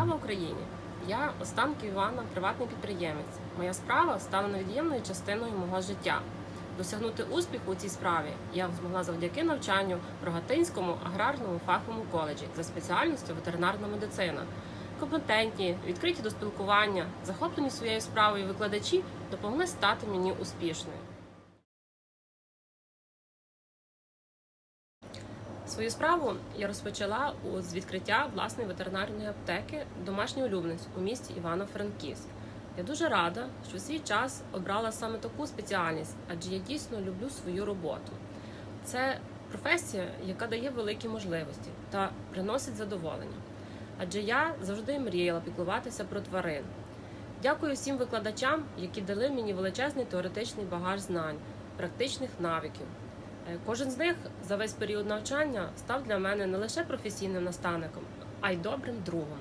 Україні! Я Останків Івана, приватний підприємець. Моя справа стала невід'ємною частиною мого життя. Досягнути успіху у цій справі я змогла завдяки навчанню в Рогатинському аграрному фаховому коледжі за спеціальністю ветеринарна медицина. Компетентні, відкриті до спілкування, захоплені своєю справою викладачі допомогли стати мені успішною. Свою справу я розпочала з відкриття власної ветеринарної аптеки домашній улюбленець у місті Івано-Франківськ. Я дуже рада, що свій час обрала саме таку спеціальність, адже я дійсно люблю свою роботу. Це професія, яка дає великі можливості та приносить задоволення. Адже я завжди мріяла піклуватися про тварин. Дякую всім викладачам, які дали мені величезний теоретичний багаж знань, практичних навиків. Е, Кожен з них за весь період навчання став для мене не лише професійним наставником, а й добрим другом.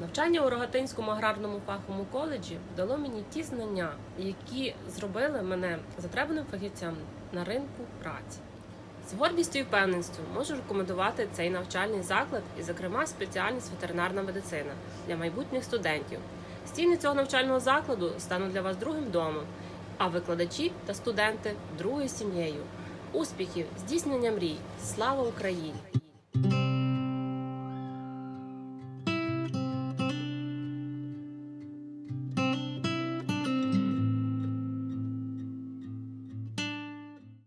Навчання у Рогатинському аграрному фаховому коледжі дало мені ті знання, які зробили мене затребаним фахівцем на ринку праці. З гордістю і впевненістю можу рекомендувати цей навчальний заклад і, зокрема, спеціальність ветеринарна медицина для майбутніх студентів. Стіни цього навчального закладу стануть для вас другим домом, а викладачі та студенти другою сім'єю. Успіхів, здійснення мрій! Слава Україні!